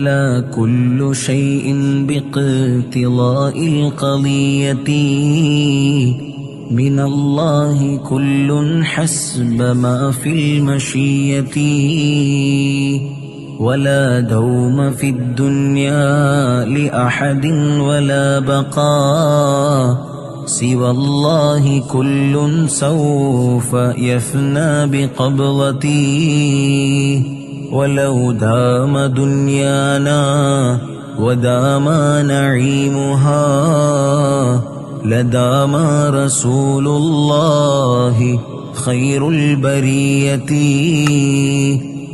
لا كل شيء باقتضاء القضية. من الله كل حسب ما في المشية. ولا دوم في الدنيا لأحد ولا بقاء سوى الله كل سوف يفنى بقبضته ولو دام دنيانا ودام نعيمها لدام رسول الله خير البرية.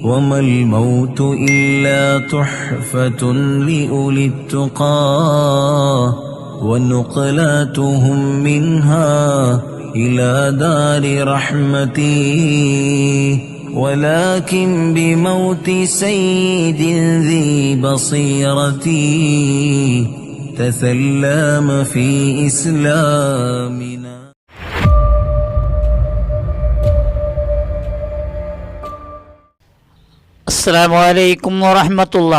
وما الموت إلا تحفة لأولي التقى ونقلاتهم منها إلى دار رحمتي. ولكن بموت سيد ذي بصيرة تثلام في إسلامنا അസ്സാം വലൈക്കും വറഹമത്തുള്ള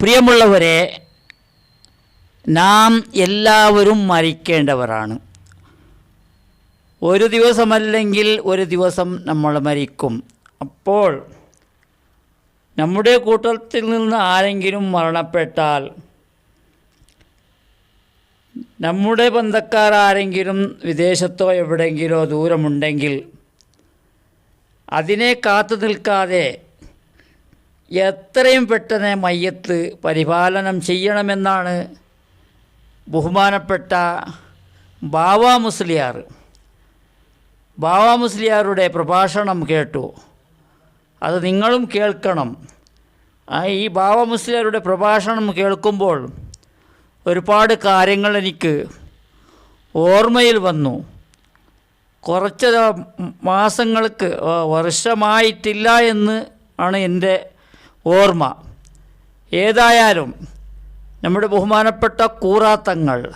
പ്രിയമുള്ളവരെ നാം എല്ലാവരും മരിക്കേണ്ടവരാണ് ഒരു ദിവസമല്ലെങ്കിൽ ഒരു ദിവസം നമ്മൾ മരിക്കും. അപ്പോൾ നമ്മുടെ കൂട്ടത്തിൽ നിന്ന് ആരെങ്കിലും മരണപ്പെട്ടാൽ നമ്മുടെ ബന്ധക്കാർ ആരെങ്കിലും വിദേശത്തോ എവിടെയെങ്കിലോ ദൂരമുണ്ടെങ്കിൽ അതിനെ കാത്തു നിൽക്കാതെ എത്രയും പെട്ടെന്ന് മയ്യത്ത് പരിപാലനം ചെയ്യണമെന്നാണ് ബഹുമാനപ്പെട്ട ബാവ മുസ്ലിയാർ. ബാവ മുസ്ലിയാരുടെ പ്രഭാഷണം കേട്ടു. അത് നിങ്ങളും കേൾക്കണം. ഈ ബാവാമുസ്ലിയാരുടെ പ്രഭാഷണം കേൾക്കുമ്പോൾ ഒരുപാട് കാര്യങ്ങൾ എനിക്ക് ഓർമ്മയിൽ വന്നു. കുറച്ച് മാസങ്ങൾക്ക് വർഷമായിട്ടില്ല എന്ന് ആണ് എന്റെ ഓർമ്മ. ഏതായാലും നമ്മുടെ ബഹുമാനപ്പെട്ട കൂറാത്തങ്ങൾ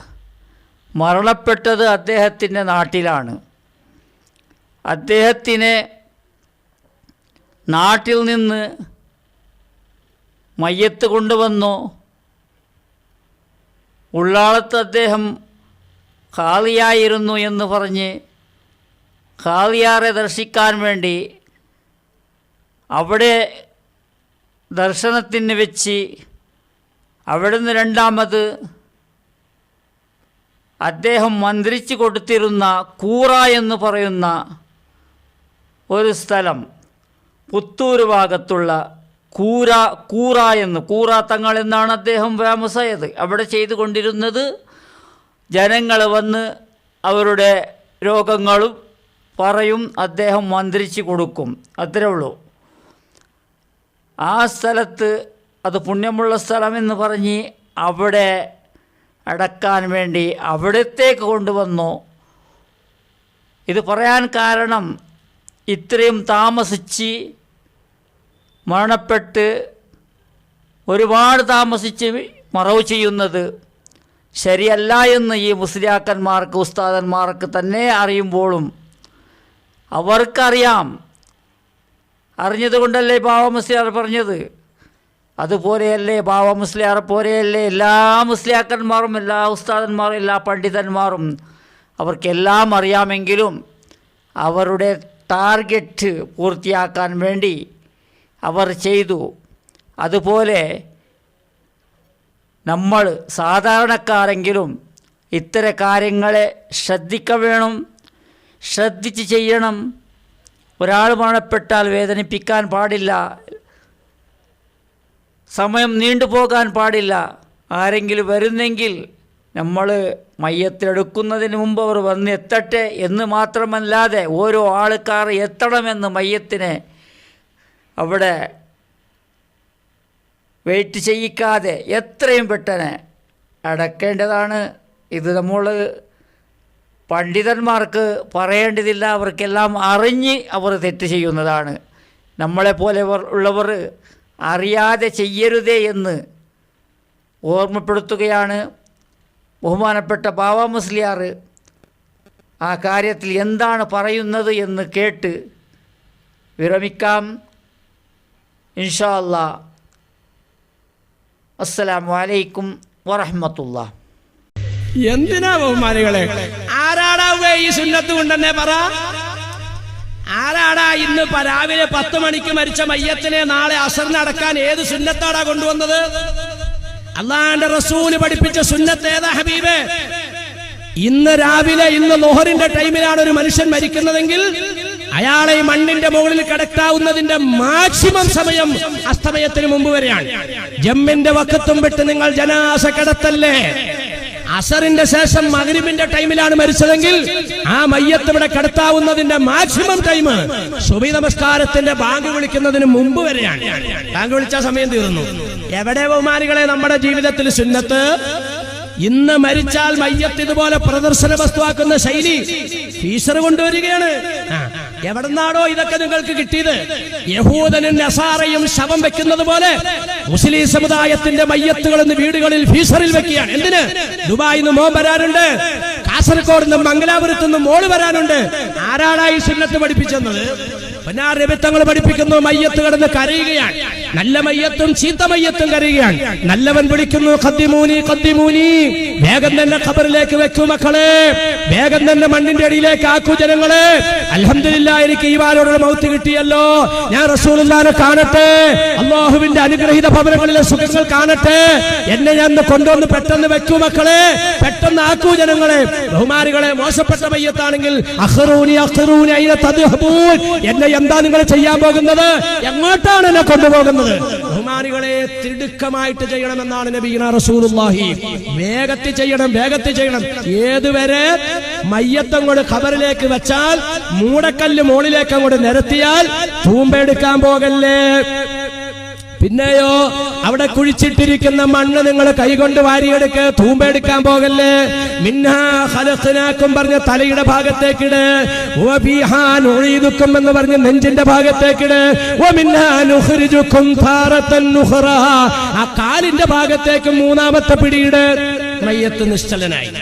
മരണപ്പെട്ടത് അദ്ദേഹത്തിന്റെ നാട്ടിലാണ്. അദ്ദേഹത്തിനെ നാട്ടിൽ നിന്ന് മയ്യത്ത് കൊണ്ടുവന്നു. ഉള്ളാളത്ത് അദ്ദേഹം ഖാലിയായിരുന്നു എന്ന് പറഞ്ഞ് ഖാലിയാറെ ദർശിക്കാൻ വേണ്ടി അവിടെ ദർശനത്തിന് വെച്ച് അവിടുന്ന് രണ്ടാമത് അദ്ദേഹം മന്ത്രിച്ചു കൊടുത്തിരുന്ന കൂറ എന്ന് പറയുന്ന ഒരു സ്ഥലം പുത്തൂർ ഭാഗത്തുള്ള കൂര കൂറ എന്ന് കൂറാത്തങ്ങൾ എന്നാണ് അദ്ദേഹം ഫേമസ് ആയത് അവിടെ ചെയ്തുകൊണ്ടിരുന്നത് ജനങ്ങൾ വന്ന് അവരുടെ രോഗങ്ങളും പറയും അദ്ദേഹം മന്ത്രിച്ച് കൊടുക്കും. അത്രേ ഉള്ളൂ. ആ സ്ഥലത്ത് അത് പുണ്യമുള്ള സ്ഥലമെന്ന് പറഞ്ഞ് അവിടെ അടക്കാൻ വേണ്ടി അവിടത്തേക്ക് കൊണ്ടുവന്നു. ഇത് പറയാൻ കാരണം ഇത്രയും താമസിച്ച് മരണപ്പെട്ട് ഒരുപാട് താമസിച്ച് മറവ് ചെയ്യുന്നത് ശരിയല്ല എന്ന് ഈ മുസ്ലിയാക്കന്മാർക്ക് ഉസ്താദന്മാർക്ക് തന്നെ അറിയുമ്പോഴും അവർക്കറിയാം. അറിഞ്ഞതുകൊണ്ടല്ലേ ബാബ മുസ്ലിയാർ പറഞ്ഞത്? അതുപോലെയല്ലേ ബാബ മുസ്ലിയാർ പോലെയല്ലേ എല്ലാ മുസ്ലിയാക്കന്മാരും എല്ലാ ഉസ്താദന്മാരും എല്ലാ പണ്ഡിതന്മാരും അവർക്കെല്ലാം അറിയാമെങ്കിലും അവരുടെ ടാർഗറ്റ് പൂർത്തിയാക്കാൻ വേണ്ടി അവർ ചെയ്തു. അതുപോലെ നമ്മൾ സാധാരണക്കാരെങ്കിലും ഇത്തരം കാര്യങ്ങളെ ശ്രദ്ധിക്ക വേണം ശ്രദ്ധിച്ച് ചെയ്യണം. ഒരാൾ മരണപ്പെട്ടാൽ വേദനിപ്പിക്കാൻ പാടില്ല. സമയം നീണ്ടുപോകാൻ പാടില്ല. ആരെങ്കിലും വരുന്നെങ്കിൽ നമ്മൾ മയ്യത്തിലെടുക്കുന്നതിന് മുമ്പ് അവർ വന്ന് എത്തട്ടെ എന്ന് മാത്രമല്ലാതെ ഓരോ ആൾക്കാർ എത്തണമെന്ന് മയ്യത്തിനെ അവിടെ വെയിറ്റ് ചെയ്യിക്കാതെ എത്രയും പെട്ടെന്ന് അടക്കേണ്ടതാണ്. ഇത് നമ്മൾ പണ്ഡിതന്മാർക്ക് പറയേണ്ടതില്ല. അവർക്കെല്ലാം അറിഞ്ഞ് അവർ തെറ്റ് ചെയ്യുന്നതാണ്. നമ്മളെപ്പോലെ പോലെ ഉള്ളവർ അറിയാതെ ചെയ്യരുതേ എന്ന് ഓർമ്മപ്പെടുത്തുകയാണ്. ബഹുമാനപ്പെട്ട ബാബ മുസ്ലിയാർ ആ കാര്യത്തിൽ എന്താണ് പറയുന്നത് എന്ന് കേട്ട് വിരമിക്കാം. ഇൻഷാ അല്ലാ അസ്സലാമു അലൈക്കും വറഹമത്തുള്ള എന്തിനാ ബഹുമാനികളെ? ആരാടാവുക ഈ സുന്നത്ത് കൊണ്ടെന്നെ പറ? ആരാടാ ഇന്ന് രാവിലെ പത്ത് മണിക്ക് മരിച്ച മയ്യത്തിനെ നാളെ അസർ നടക്കാൻ ഏത് സുന്നത്താടാ കൊണ്ടുവന്നത്? അള്ളാന്റെ റസൂൽ പഠിപ്പിച്ച സുന്നത്ത് ഏതാ ഹബീബേ? ഇന്ന് രാവിലെ ഇന്ന് ലോഹറിന്റെ ടൈമിലാണ് ഒരു മനുഷ്യൻ മരിക്കുന്നതെങ്കിൽ അയാളെ മണ്ണിന്റെ മുകളിൽ കിടക്കാവുന്നതിന്റെ മാക്സിമം സമയം അസ്തമയത്തിന് മുമ്പ് വരെയാണ്. ജമ്മിന്റെ വക്കത്തും വിട്ട് നിങ്ങൾ ജനാസ കിടത്തല്ലേ? അസറിന്റെ ശേഷം മകരിബിന്റെ ടൈമിലാണ് മരിച്ചതെങ്കിൽ ആ മയ്യത്ത് ഇവിടെ കിടത്താവുന്നതിന്റെ മാക്സിമം ടൈം സുബി നമസ്കാരത്തിന്റെ ബാങ്ക് വിളിക്കുന്നതിന് മുമ്പ് വരെയാണ്. ബാങ്ക് വിളിച്ച സമയം തീർന്നു. എവിടെ ബഹുമാനികളെ നമ്മുടെ ജീവിതത്തിൽ സുന്നത്ത്? ഇന്ന് മരിച്ചാൽ മയ്യത്ത് ഇതുപോലെ പ്രദർശന വസ്തുവാക്കുന്ന ശൈലി ഫീസർ കൊണ്ടുവരികയാണ്. എവിടെന്നാണോ ഇതൊക്കെ നിങ്ങൾക്ക് കിട്ടിയത്? യഹൂദനും നസാറയും ശവം വെക്കുന്നത് പോലെ മുസ്ലിം സമുദായത്തിന്റെ മയ്യത്തുകൾ ഇന്ന് വീടുകളിൽ ഫീസറിൽ വെക്കുകയാണ്. എന്തിന്? ദുബായിൽ നിന്ന് മോൻ വരാനുണ്ട്. കാസർഗോഡ് നിന്ന് മംഗലാപുരത്ത് നിന്ന് മോൾ വരാനുണ്ട്. ആരാടാ ഈ സുന്നത്ത് പഠിപ്പിച്ചെന്നത്? പന്നാർ രവിത്തങ്ങൾ പഠിപ്പിക്കുന്നു മയ്യത്ത് കിടന്ന് കരയുകയാണ്. നല്ല മയ്യത്തും ചീത്ത മയ്യത്തും കരയുകയാണ്. നല്ലവൻ വിളിക്കുന്നു കത്തിമൂനി കത്തിമൂനി വേഗം തന്നെ ഖബറിലേക്ക് വെക്കൂ മക്കളെ വേഗം തന്നെ മണ്ണിന്റെ അടിയിലേക്ക് ആക്കൂ ജനങ്ങളെ. അലഹമില്ല എനിക്ക് ഈ വാരോടുള്ള മൗത്ത് കിട്ടിയല്ലോ. ഞാൻ റസൂലുള്ളാനെ കാണട്ടെ അള്ളാഹുവിന്റെ അനുഗ്രഹീത ഭവനങ്ങളിലെ സുഖങ്ങൾ കാണട്ടെ. എന്നെ ഞാൻ കൊണ്ടുവന്ന് പെട്ടെന്ന് വെക്കൂ മക്കളെ പെട്ടെന്ന് ആക്കൂ ജനങ്ങളെ. ബഹുമാനികളെ മോശപ്പെട്ട മയ്യത്താണെങ്കിൽ എന്നെ എന്താ നിങ്ങൾ ചെയ്യാൻ പോകുന്നത്? എങ്ങോട്ടാണ് എന്നെ കൊണ്ടുപോകുന്നത്? ബഹുമാനികളെ തിടുക്കമായിട്ട് ചെയ്യണമെന്നാണ് നബീന റസൂലുള്ളാഹി. വേഗത്തിൽ ചെയ്യണം വേഗത്തിൽ ചെയ്യണം. ഏതുവരെ മയ്യത്തങ്ങോട് ഖബറിലേക്ക് വെച്ചാൽ മൂടക്കല്ല് മുകളിലേക്ക് അങ്ങോട്ട് നിരത്തിയാൽ തൂമ്പെടുക്കാൻ പോകല്ലേ? പിന്നെയോ അവിടെ കുഴിച്ചിട്ടിരിക്കുന്ന മണ്ണ് നിങ്ങൾ കൈകൊണ്ട് വാരിയെടുക്ക് തൂമ്പെടുക്കാൻ പോകല്ലേ? മിന്നാക്കും പറഞ്ഞ തലയുടെ ഭാഗത്തേക്കിട്. നുഈദുക്കും എന്ന് പറഞ്ഞ് നെഞ്ചിന്റെ ഭാഗത്തേക്കിട്. ആ കാലിന്റെ ഭാഗത്തേക്ക് മൂന്നാമത്തെ പിടിയിട്. മയ്യത്ത് നിശ്ചലനായി.